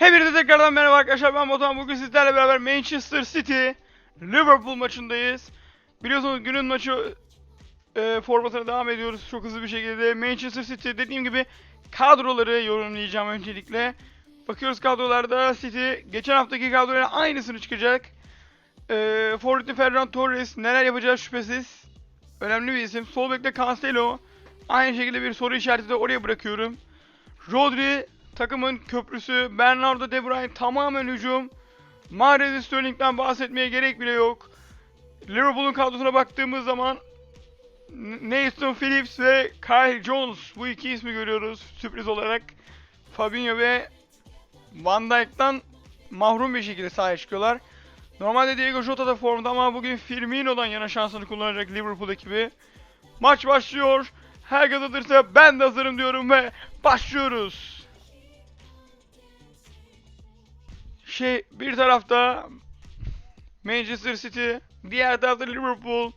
Hepinize tekrardan merhaba arkadaşlar ben Batuhan bugün sizlerle beraber Manchester City Liverpool maçındayız. Biliyorsunuz günün maçı e, formatına devam ediyoruz çok hızlı bir şekilde. Manchester City dediğim gibi kadroları yorumlayacağım öncelikle. Bakıyoruz kadrolarda City geçen haftaki kadroyla aynısını çıkacak. E, Forvet'te Ferran Torres neler yapacağı şüphesiz. Önemli bir isim. Sol bekte Cancelo. Aynı şekilde bir soru işareti de oraya bırakıyorum. Rodri takımın köprüsü. Bernardo De Bruyne tamamen hücum. Mahrez Sterling'den bahsetmeye gerek bile yok. Liverpool'un kadrosuna baktığımız zaman Nathan Phillips ve Kyle Jones bu iki ismi görüyoruz sürpriz olarak. Fabinho ve Van Dijk'tan mahrum bir şekilde sahaya çıkıyorlar. Normalde Diego Jota da formda ama bugün Firmino'dan yana şansını kullanacak Liverpool ekibi. Maç başlıyor. Herkes hazırsa ben de hazırım diyorum ve başlıyoruz. Şey bir tarafta Manchester City, diğer tarafta Liverpool.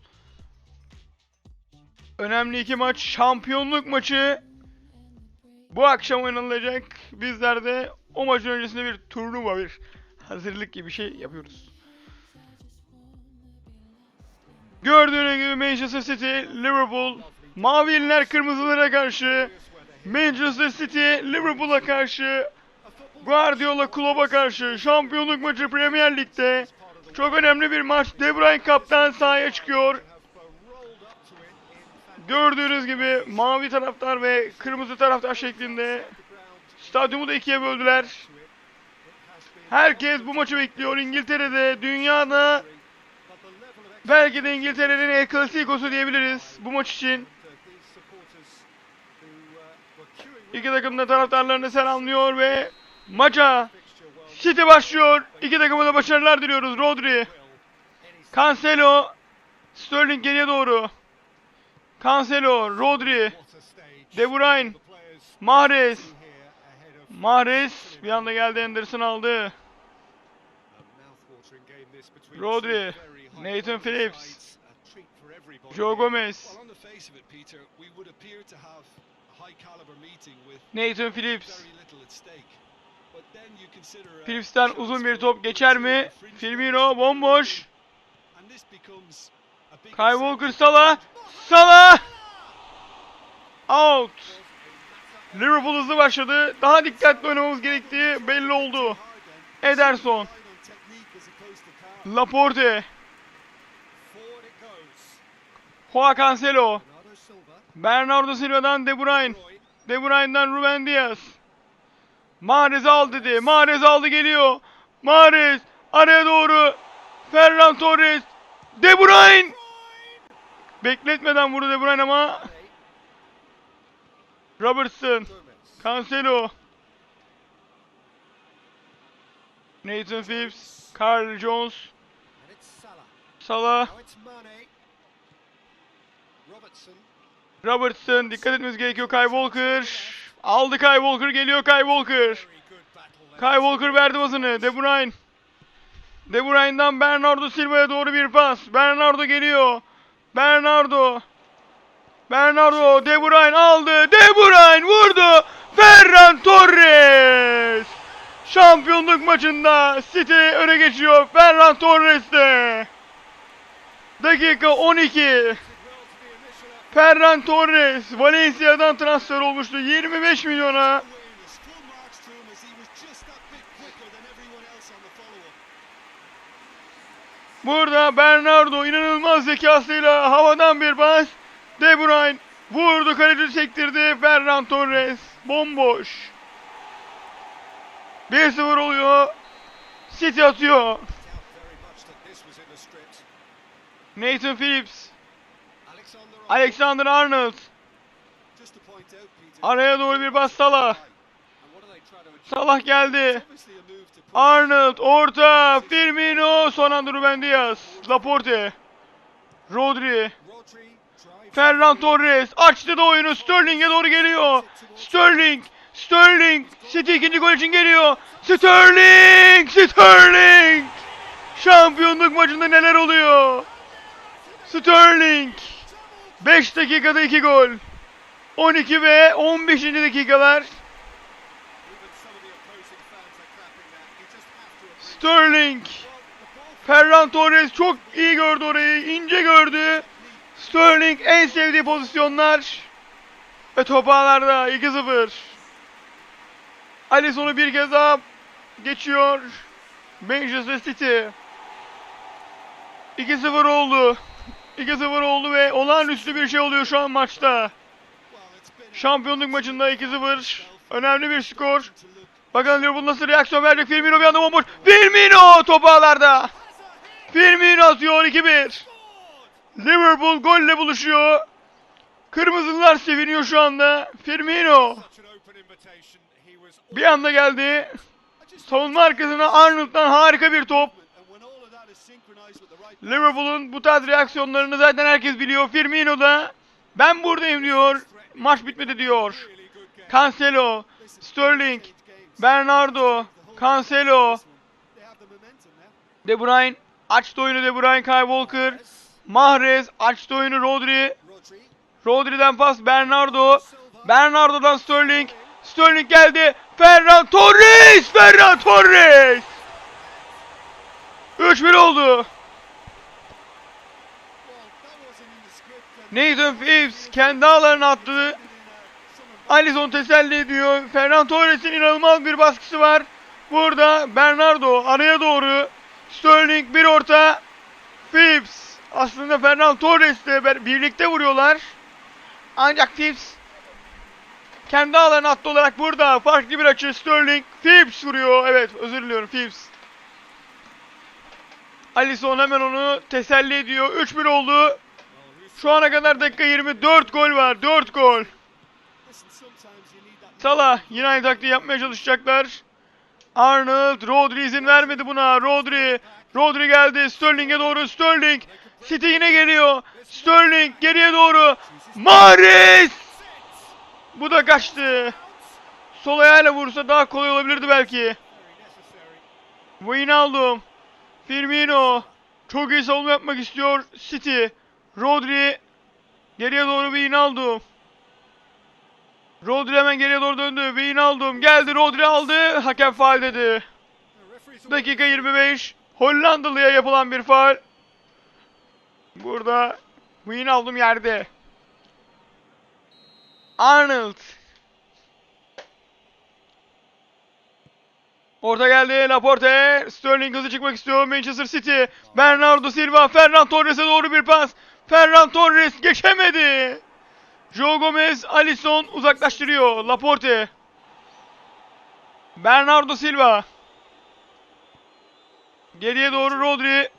Önemli iki maç, şampiyonluk maçı bu akşam oynanılacak. Bizler de o maçın öncesinde bir turnuva, bir hazırlık gibi bir şey yapıyoruz. Gördüğünüz gibi Manchester City, Liverpool, Mavililer kırmızılara karşı, Manchester City, Liverpool'a karşı, Guardiola Klopp'a karşı şampiyonluk maçı Premier Lig'de çok önemli bir maç. De Bruyne kaptan sahaya çıkıyor. Gördüğünüz gibi mavi taraftar ve kırmızı taraftar şeklinde stadyumu da ikiye böldüler. Herkes bu maçı bekliyor. İngiltere'de, dünyada belki de İngiltere'nin El Clasico'su diyebiliriz bu maç için. İki takım da taraftarlarını selamlıyor ve maça City başlıyor. İki takıma da başarılar diliyoruz. Rodri, Cancelo, Sterling geriye doğru. Cancelo, Rodri, De Bruyne, Mahrez. Mahrez bir anda geldi Anderson aldı. Rodri, Nathan Phillips, Joe Gomez, Nathan Phillips. Phillips'ten uzun bir top geçer mi? Firmino bomboş. Kyle Walker Salah. Salah. Out. Liverpool hızlı başladı. Daha dikkatli oynamamız gerektiği belli oldu. Ederson. Laporte. Joao Cancelo. Bernardo Silva'dan De Bruyne. De Bruyne'den Ruben Diaz. Mahrez al dedi. Mahrez aldı geliyor. Mahrez araya doğru. Ferran Torres. De Bruyne. Bekletmeden vurdu De Bruyne ama. Robertson. Cancelo. Nathan Phillips. Carl Jones. Salah. Robertson. Dikkat etmemiz gerekiyor. Kyle Walker. Aldı Kyle Walker. Geliyor Kyle Walker. Kyle Walker verdi basını. De Bruyne. De Bruyne'dan Bernardo Silva'ya doğru bir pas. Bernardo geliyor. Bernardo. Bernardo De Bruyne aldı. De Bruyne vurdu. Ferran Torres. Şampiyonluk maçında City öne geçiyor. Ferran Torres'te. Dakika 12. Ferran Torres Valencia'dan transfer olmuştu 25 milyona. Burada Bernardo inanılmaz zekasıyla havadan bir pas. De Bruyne vurdu kaleci sektirdi. Ferran Torres bomboş. 1-0 oluyor. City atıyor. Nathan Phillips. Alexander Arnold. Araya doğru bir pas Salah. Salah geldi. Arnold orta. Firmino. Son anda Ruben. Laporte. Rodri. Ferran Torres. Açtı da oyunu. Sterling'e doğru geliyor. Sterling. Sterling. City ikinci gol için geliyor. Sterling. Sterling. Şampiyonluk maçında neler oluyor? Sterling. 5 dakikada 2 gol. 12 ve 15. dakikalar. Sterling. Ferran Torres çok iyi gördü orayı. ince gördü. Sterling en sevdiği pozisyonlar. Ve top ağlarda 2-0. Alisson'u bir kez daha geçiyor. Manchester City. 2-0 oldu. 2-0 oldu ve olağanüstü bir şey oluyor şu an maçta. Şampiyonluk maçında 2-0. Önemli bir skor. Bakalım Liverpool nasıl reaksiyon verecek. Firmino bir anda bomboş. Firmino topu ağlarda. Firmino atıyor 2-1. Liverpool golle buluşuyor. Kırmızılar seviniyor şu anda. Firmino bir anda geldi. Savunma arkasına Arnold'dan harika bir top. Liverpool'un bu tarz reaksiyonlarını zaten herkes biliyor. Firmino da ben buradayım diyor. Maç bitmedi diyor. Cancelo, Sterling, Bernardo, Cancelo, De Bruyne açtı oyunu De Bruyne, Kyle Walker, Mahrez açtı oyunu Rodri, Rodri'den pas Bernardo, Bernardo'dan Sterling, Sterling geldi, Ferran Torres, Ferran Torres! 3-1 oldu. Nathan Phillips kendi ağlarına attı. Alisson teselli ediyor. Ferran Torres'in inanılmaz bir baskısı var. Burada Bernardo araya doğru. Sterling bir orta. Phillips. Aslında Ferran Torres'le ber- birlikte vuruyorlar. Ancak Phillips kendi ağlarına attı olarak burada. Farklı bir açı. Sterling. Phillips vuruyor. Evet özür diliyorum Phillips. Alisson hemen onu teselli ediyor. 3-1 oldu. Şu ana kadar dakika 24 gol var. 4 gol. Salah yine aynı taktiği yapmaya çalışacaklar. Arnold, Rodri izin vermedi buna. Rodri, Rodri geldi. Sterling'e doğru. Sterling. City yine geliyor. Sterling geriye doğru. Mahrez! Bu da kaçtı. Sol ayağıyla vursa daha kolay olabilirdi belki. Wijnaldum. Firmino. Çok iyi savunma yapmak istiyor City. Rodri. Geriye doğru Wijnaldum. Rodri hemen geriye doğru döndü. Wijnaldum geldi. Rodri aldı. Hakem faal dedi. Dakika 25. Hollandalı'ya yapılan bir faal. Burada Wijnaldum yerde. Arnold. Orta geldi Laporte. Sterling hızlı çıkmak istiyor. Manchester City. Bernardo Silva. Ferran Torres'e doğru bir pas. Ferran Torres geçemedi. Joe Gomez, Alisson uzaklaştırıyor. Laporte. Bernardo Silva. Geriye doğru Rodri.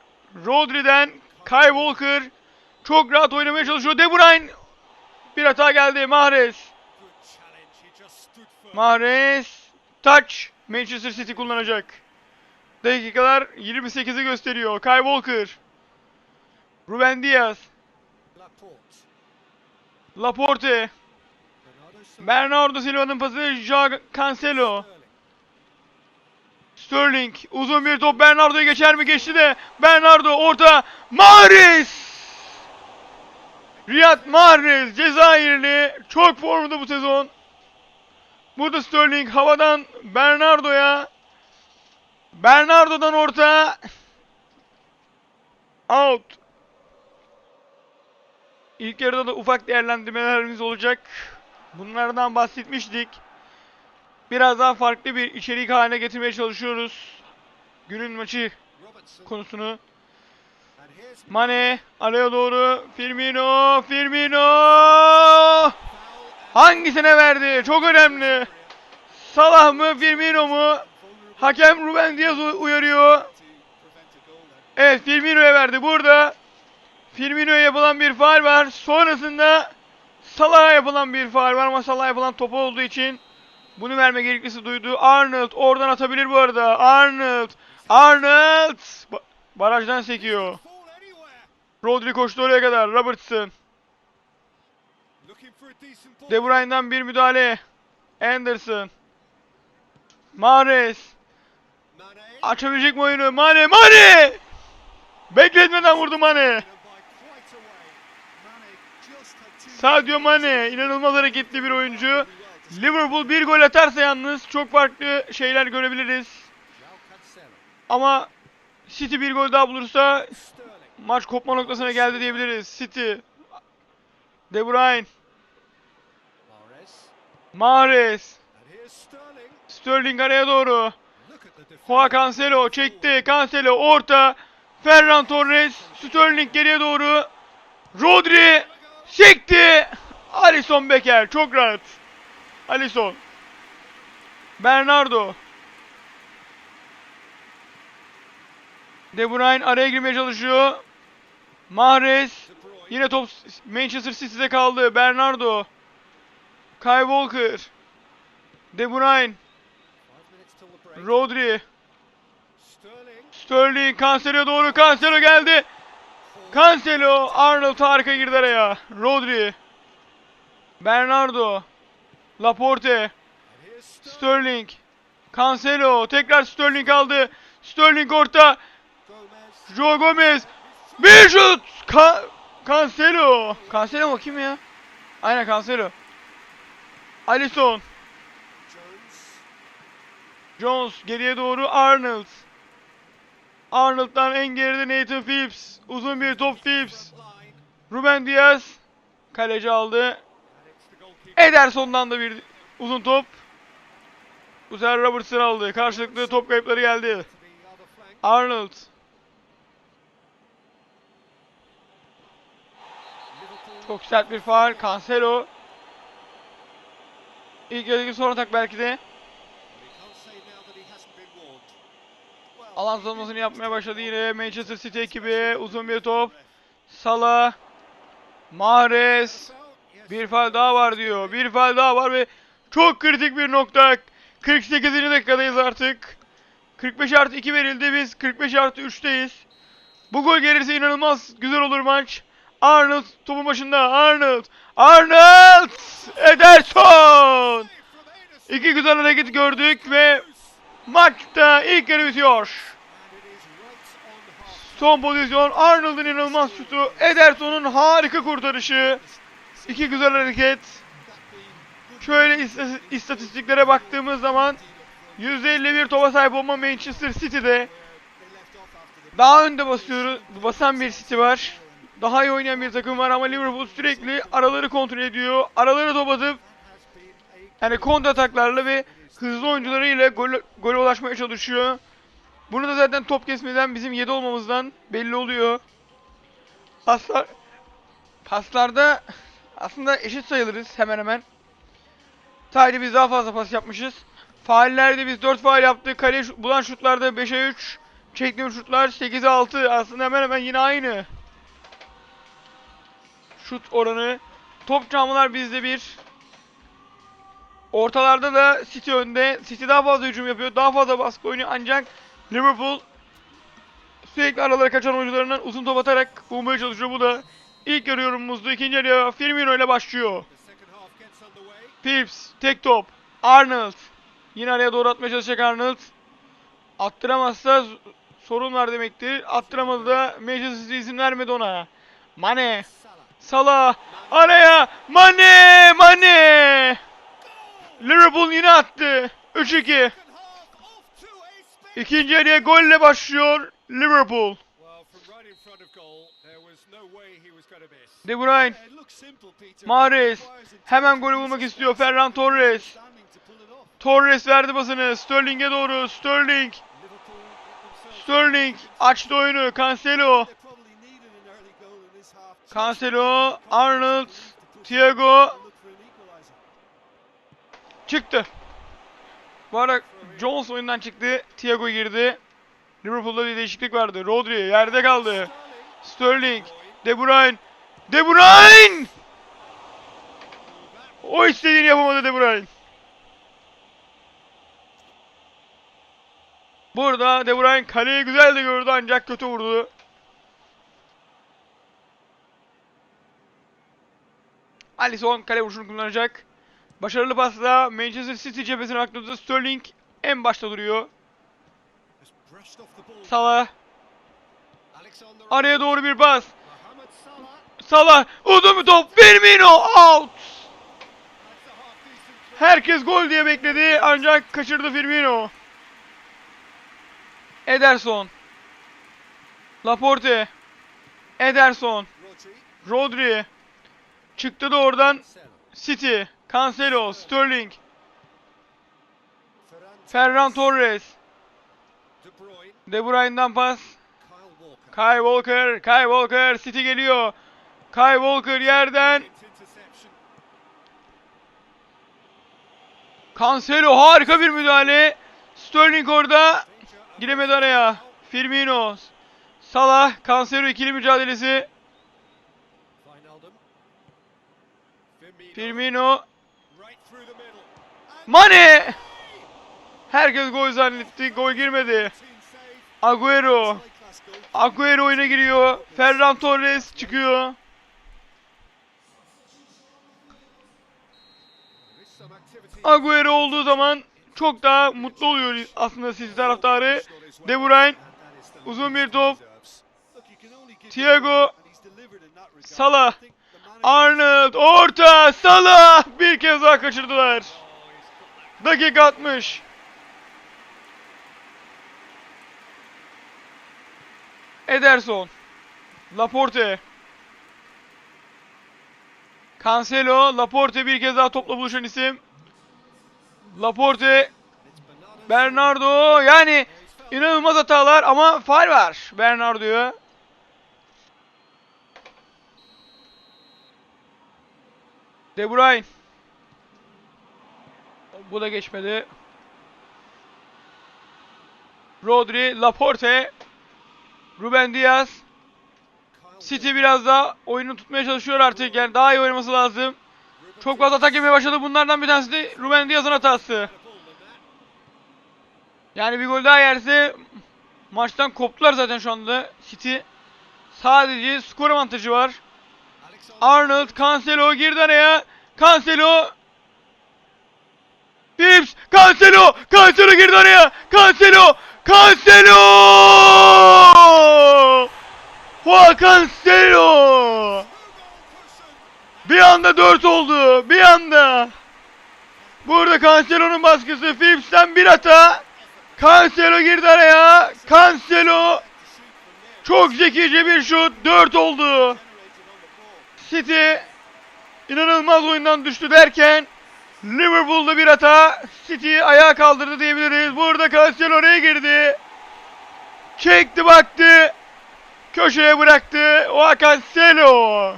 Rodri'den Kyle Walker. Çok rahat oynamaya çalışıyor. De Bruyne. Bir hata geldi. Mahrez. Mahrez. Touch. Manchester City kullanacak. Dakikalar 28'i gösteriyor. Kyle Walker. Ruben Diaz. Laporte. Bernardo Silva'nın pası. Joao Cancelo. Sterling. Uzun bir top Bernardo'ya geçer mi? Geçti de. Bernardo orta. Mahrez. Riyad Mahrez Cezayirli. Çok formda bu sezon. Burada Sterling havadan Bernardo'ya. Bernardo'dan orta. Out. İlk yarıda da ufak değerlendirmelerimiz olacak. Bunlardan bahsetmiştik. Biraz daha farklı bir içerik haline getirmeye çalışıyoruz. Günün maçı konusunu. Mane araya doğru Firmino Firmino hangisine verdi? Çok önemli. Salah mı Firmino mu? Hakem Ruben Diaz uyarıyor. Evet Firmino'ya verdi. Burada Firmino'ya yapılan bir faal var. Sonrasında Salah'a yapılan bir faal var ama Salah'a yapılan topu olduğu için bunu verme gereklisi duydu. Arnold oradan atabilir bu arada. Arnold Arnold! Ba- barajdan sekiyor. Rodri koştu oraya kadar. Robertson. De Bruyne'dan bir müdahale. Anderson. Mahrez. Açabilecek mi oyunu? Mane, Mane! Bekletmeden vurdu Mane. Sadio Mane inanılmaz hareketli bir oyuncu. Liverpool bir gol atarsa yalnız çok farklı şeyler görebiliriz. Ama City bir gol daha bulursa maç kopma noktasına geldi diyebiliriz. City. De Bruyne. Mahrez. Sterling araya doğru. Joao Cancelo çekti. Cancelo orta. Ferran Torres. Sterling geriye doğru. Rodri çekti. Alisson Becker çok rahat. Alisson. Bernardo. De Bruyne araya girmeye çalışıyor. Mahrez. Yine top Manchester City'de kaldı. Bernardo. Kyle Walker. De Bruyne. Rodri. Sterling Cancelo'ya doğru. Cancelo geldi. Cancelo. Arnold harika girdi araya. Rodri. Bernardo. Laporte. Sterling. Cancelo. Tekrar Sterling aldı. Sterling orta. Joe Gomez. Bir şut. Ka Cancelo. Cancelo mu kim ya? Aynen Cancelo. Alisson. Jones geriye doğru Arnold. Arnold'dan en geride Nathan Phillips. Uzun bir top Phillips. Ruben Diaz. Kaleci aldı. Ederson'dan da bir uzun top. Bu sefer Robertson aldı. Karşılıklı top kayıpları geldi. Arnold. Çok sert bir faal. Cancelo. İlk yarıdaki son atak belki de. Alan savunmasını yapmaya başladı yine Manchester City ekibi. Uzun bir top. Salah. Mahrez. Bir faal daha var diyor. Bir faal daha var ve çok kritik bir nokta. 48. dakikadayız artık. 45 artı 2 verildi. Biz 45 artı 3'teyiz. Bu gol gelirse inanılmaz güzel olur maç. Arnold topun başında. Arnold. Arnold! Ederson! İki güzel hareket gördük ve maçta ilk yarı bitiyor. Son pozisyon Arnold'un inanılmaz şutu. Ederson'un harika kurtarışı. İki güzel hareket. Şöyle istatistiklere baktığımız zaman %51 topa sahip olma Manchester City'de. Daha önde basıyoruz. Basan bir City var. Daha iyi oynayan bir takım var ama Liverpool sürekli araları kontrol ediyor. Araları top atıp yani kontra ataklarla ve hızlı oyuncularıyla gol, gole ulaşmaya çalışıyor. Bunu da zaten top kesmeden bizim 7 olmamızdan belli oluyor. Paslar paslarda aslında eşit sayılırız hemen hemen. Sadece biz daha fazla pas yapmışız. Faallerde biz 4 faal yaptık. Şut- bulan şutlarda 5'e 3. Çektiğimiz şutlar 8'e 6. Aslında hemen hemen yine aynı. Şut oranı. Top çalmalar bizde bir. Ortalarda da City önde. City daha fazla hücum yapıyor. Daha fazla baskı oynuyor ancak Liverpool sürekli aralara kaçan oyuncularından uzun top atarak bulmaya çalışıyor. Bu da ilk yarı yorumumuzdu. İkinci yarıya Firmino ile başlıyor. Phillips tek top. Arnold. Yine araya doğru atmaya çalışacak Arnold. Attıramazsa sorun var demektir. Attıramadı da Manchester City izin vermedi ona. Mane. Salah. Araya. Mane. Mane. Liverpool yine attı. 3-2. İkinci yarıya golle başlıyor Liverpool. De Bruyne. Mahrez. Hemen golü bulmak istiyor Ferran Torres. Torres verdi basını. Sterling'e doğru. Sterling. Sterling açtı oyunu. Cancelo. Cancelo. Arnold. Thiago. Çıktı. Bu arada Jones oyundan çıktı. Thiago girdi. Liverpool'da bir değişiklik vardı. Rodri yerde kaldı. Sterling. De Bruyne. De Bruyne! O istediğini yapamadı De Bruyne. Burada De Bruyne kaleyi güzel de gördü ancak kötü vurdu. Alisson kale vuruşunu kullanacak. Başarılı pasla Manchester City cephesine baktığımızda Sterling en başta duruyor. Salah araya doğru bir pas. Salah uzun bir top. Firmino out. Herkes gol diye bekledi ancak kaçırdı Firmino. Ederson. Laporte. Ederson. Rodri. Çıktı da oradan City. Cancelo. Sterling. Ferran Torres. De Bruyne'dan pas. Kai Walker. Kai Walker. City geliyor. Kai Walker yerden. Cancelo harika bir müdahale. Sterling orada. Giremedi araya. Firmino. Salah. Cancelo ikili mücadelesi. Firmino. Mane. Herkes gol zannetti. Gol girmedi. Agüero. Agüero oyuna giriyor. Ferran Torres çıkıyor. Agüero olduğu zaman çok daha mutlu oluyor aslında siz taraftarı. De Bruyne uzun bir top. Thiago Salah Arnold orta Salah bir kez daha kaçırdılar. Dakika 60. Ederson Laporte Cancelo Laporte bir kez daha topla buluşan isim. Laporte Bernardo yani inanılmaz hatalar ama faul var Bernardo'ya. De Bruyne. Bu da geçmedi. Rodri, Laporte, Ruben Diaz. City biraz daha oyunu tutmaya çalışıyor artık. Yani daha iyi oynaması lazım. Çok fazla atak yemeye başladı. Bunlardan bir tanesi de Ruben Diaz'ın hatası. Yani bir gol daha yerse maçtan koptular zaten şu anda City. Sadece skor avantajı var. Arnold, Cancelo girdi araya. Cancelo. Phipps, Cancelo, Cancelo girdi araya. Cancelo, Cancelo. Juan Cancelo. Bir anda 4 oldu. Bir anda. Burada Cancelo'nun baskısı. Phillips'ten bir hata. Cancelo girdi araya. Cancelo. Çok zekice bir şut. 4 oldu. City inanılmaz oyundan düştü derken Liverpool'da bir hata City ayağa kaldırdı diyebiliriz. Burada Cancelo oraya girdi. Çekti baktı. Köşeye bıraktı. O Cancelo.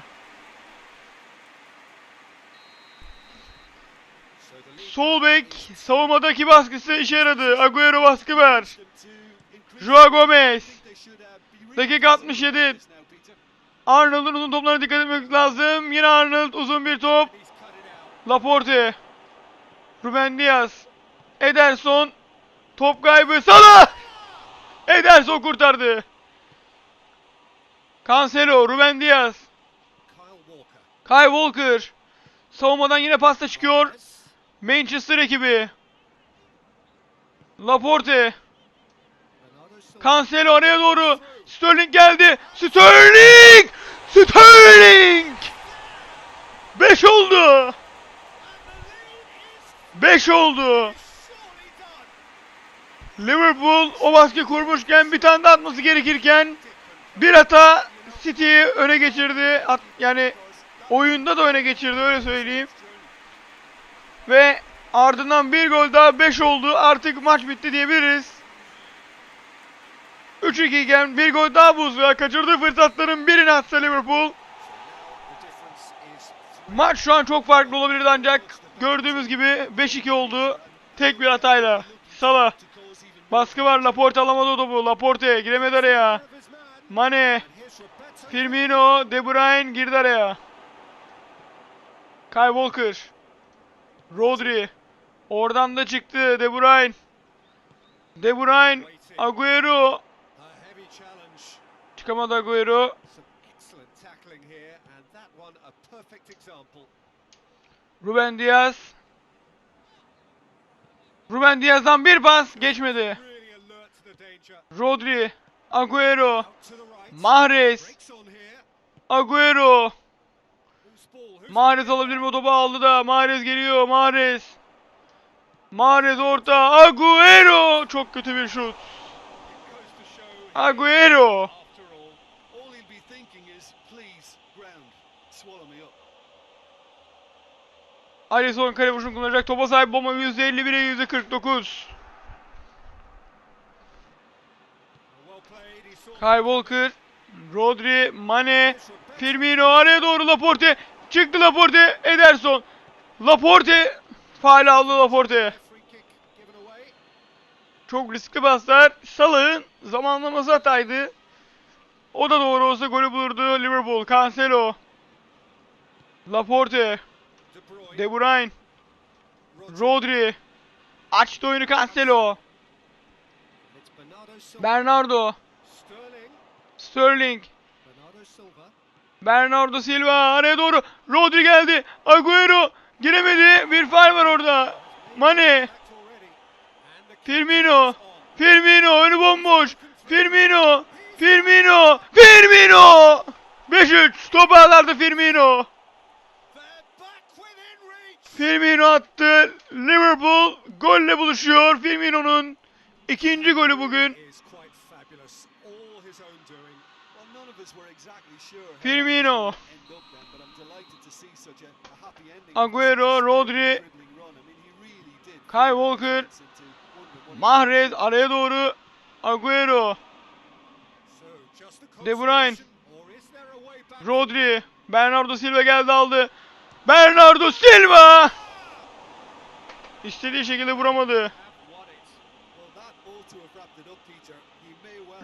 Sol bek savunmadaki baskısı işe yaradı. Agüero baskı ver. Joao Gomez. Dakika 67. Arnold'un uzun toplarına dikkat etmek lazım. Yine Arnold uzun bir top. Laporte. Ruben Diaz. Ederson. Top kaybı. Salah! Ederson kurtardı. Cancelo. Ruben Diaz. Kyle Walker. Savunmadan yine pasta çıkıyor. Manchester ekibi. Laporte. Cancelo araya doğru. Sterling geldi. Sterling! Sterling! 5 oldu. 5 oldu. Liverpool o baskı kurmuşken bir tane de atması gerekirken bir hata City'yi öne geçirdi. At- yani oyunda da öne geçirdi öyle söyleyeyim. Ve ardından bir gol daha 5 oldu. Artık maç bitti diyebiliriz. 3-2 iken bir gol daha bulsa kaçırdığı fırsatların birini atsa Liverpool. Maç şu an çok farklı olabilirdi ancak gördüğümüz gibi 5-2 oldu. Tek bir hatayla. Salah. Baskı var. Laporte alamadı o topu. Laporte giremedi araya. Mane. Firmino. De Bruyne girdi araya. Kyle Walker. Rodri. Oradan da çıktı De Bruyne. De Bruyne. Agüero. Çıkamadı Agüero. Ruben Diaz. Ruben Diaz'dan bir pas geçmedi. Rodri. Agüero. Mahrez. Agüero. Mahrez alabilir mi o topu aldı da. Mahrez geliyor. Mahrez. Mahrez orta. Agüero. Çok kötü bir şut. Agüero. Up. Alisson vuruşunu kullanacak. Topa sahip bomba %51'e %49. Well played, he saw Kyle Walker, Rodri, Mane, Firmino araya doğru Laporte. Çıktı Laporte, Ederson. Laporte, faal aldı Laporte. Çok riskli paslar. Salah'ın zamanlaması hataydı. O da doğru olsa golü bulurdu Liverpool. Cancelo. Laporte, De Bruyne, Rodri. Açtı oyunu Cancelo. Bernardo Sterling, Bernardo Silva, araya doğru. Rodri geldi. Agüero giremedi. Bir faal var orada. Mane, Firmino. Firmino önü bomboş. Firmino, Firmino, Firmino. 5-3 top ağlarda Firmino. Firmino attı. Liverpool golle buluşuyor. Firmino'nun ikinci golü bugün. Firmino. Agüero, Rodri, Kyle Walker, Mahrez araya doğru. Agüero, De Bruyne. Rodri, Bernardo Silva geldi aldı. Bernardo Silva! İstediği şekilde vuramadı.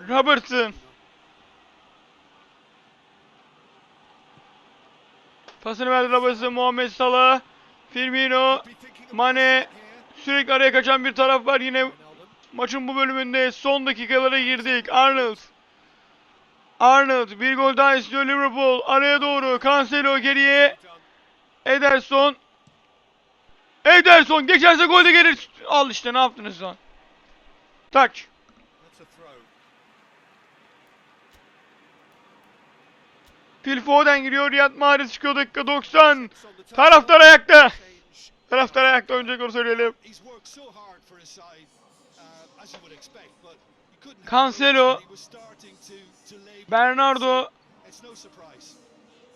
Robertson. Pasını verdi Robertson, Muhammed Salah, Firmino, Mane. Sürekli araya kaçan bir taraf var yine maçın bu bölümünde son dakikalara girdik. Arnold. Arnold bir gol daha istiyor Liverpool. Araya doğru Cancelo geriye. Ederson. Ederson geçerse gol de gelir. Al işte ne yaptınız lan. Throw. Phil Foden giriyor. Riyad Mahrez çıkıyor dakika 90. It's on the touch. Taraftar ayakta. Taraftar ayakta önce onu söyleyelim. Cancelo. Bernardo.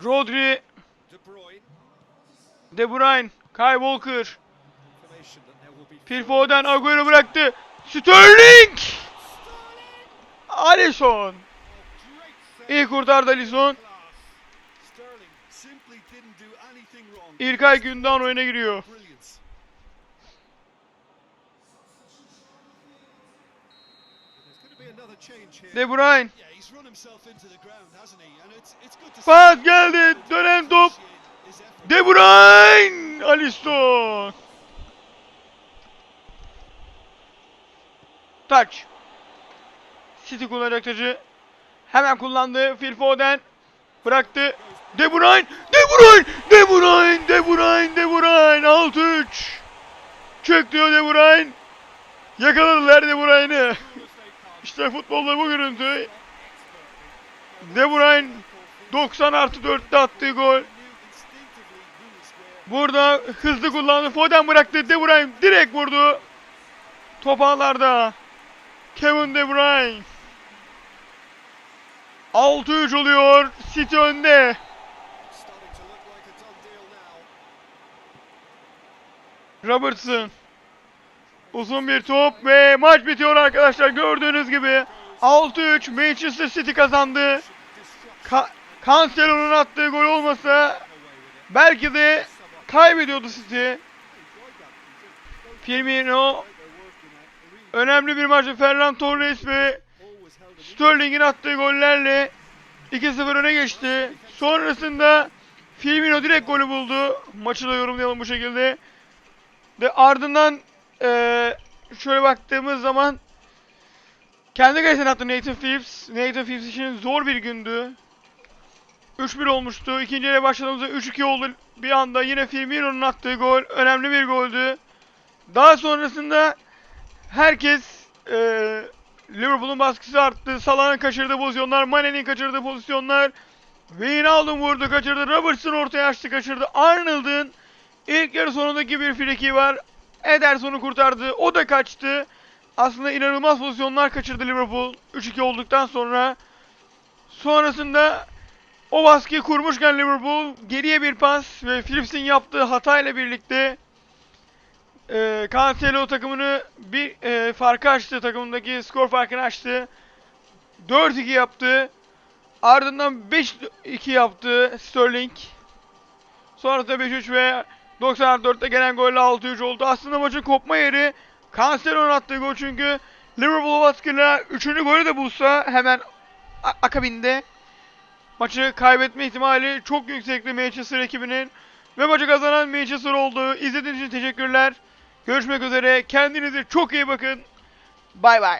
Rodri. De Bruyne. Kyle Walker. Foden Agüero bıraktı. Sterling. Alisson. İyi kurtardı Alisson. İlkay Gündoğan oyuna giriyor. De Bruyne. Pas geldi. Dönen top. De Bruyne. Alisson. Touch. City kullanacak tacı. Hemen kullandı. Phil Foden. Bıraktı. De Bruyne. De Bruyne. De Bruyne. De Bruyne. De Bruyne. 6-3. Çök diyor De Bruyne. Yakaladılar De Bruyne'ı. İşte futbolda bu görüntü. De Bruyne 90 artı 4'te attığı gol. Burada hızlı kullandı. Foden bıraktı. De Bruyne direkt vurdu. Top ağlarda. Kevin De Bruyne. 6-3 oluyor. City önde. Robertson. Uzun bir top ve maç bitiyor arkadaşlar. Gördüğünüz gibi 6-3 Manchester City kazandı. Ka Cancelo'nun attığı gol olmasa belki de kaybediyordu City. Firmino önemli bir maçtı. Ferran Torres ve Sterling'in attığı gollerle 2-0 öne geçti. Sonrasında Firmino direkt golü buldu. Maçı da yorumlayalım bu şekilde. Ve ardından eee, şöyle baktığımız zaman kendi kalesine attı Nathan Phillips. Nathan Phillips için zor bir gündü. 3-1 olmuştu. İkinci yere başladığımızda 3-2 oldu. Bir anda yine Firmino'nun attığı gol önemli bir goldü. Daha sonrasında herkes eee Liverpool'un baskısı arttı. Salah'ın kaçırdığı pozisyonlar, Mane'nin kaçırdığı pozisyonlar. Wijnaldum vurdu kaçırdı. Robertson ortaya açtı kaçırdı. Arnold'un ilk yarı sonundaki bir friki var. Ederson'u kurtardı. O da kaçtı. aslında inanılmaz pozisyonlar kaçırdı Liverpool 3-2 olduktan sonra. Sonrasında o baskıyı kurmuşken Liverpool geriye bir pas ve Phillips'in yaptığı hatayla birlikte e, Cancelo takımını bir e, farkı açtı. Takımındaki skor farkını açtı. 4-2 yaptı. Ardından 5-2 yaptı Sterling. Sonrasında 5-3 ve 94'te gelen golle 6-3 oldu. Aslında maçın kopma yeri Cancelo'nun attığı gol çünkü Liverpool baskıyla 3. golü de bulsa hemen akabinde maçı kaybetme ihtimali çok yüksekti Manchester ekibinin. Ve maçı kazanan Manchester oldu. İzlediğiniz için teşekkürler. Görüşmek üzere. Kendinize çok iyi bakın. Bay bay.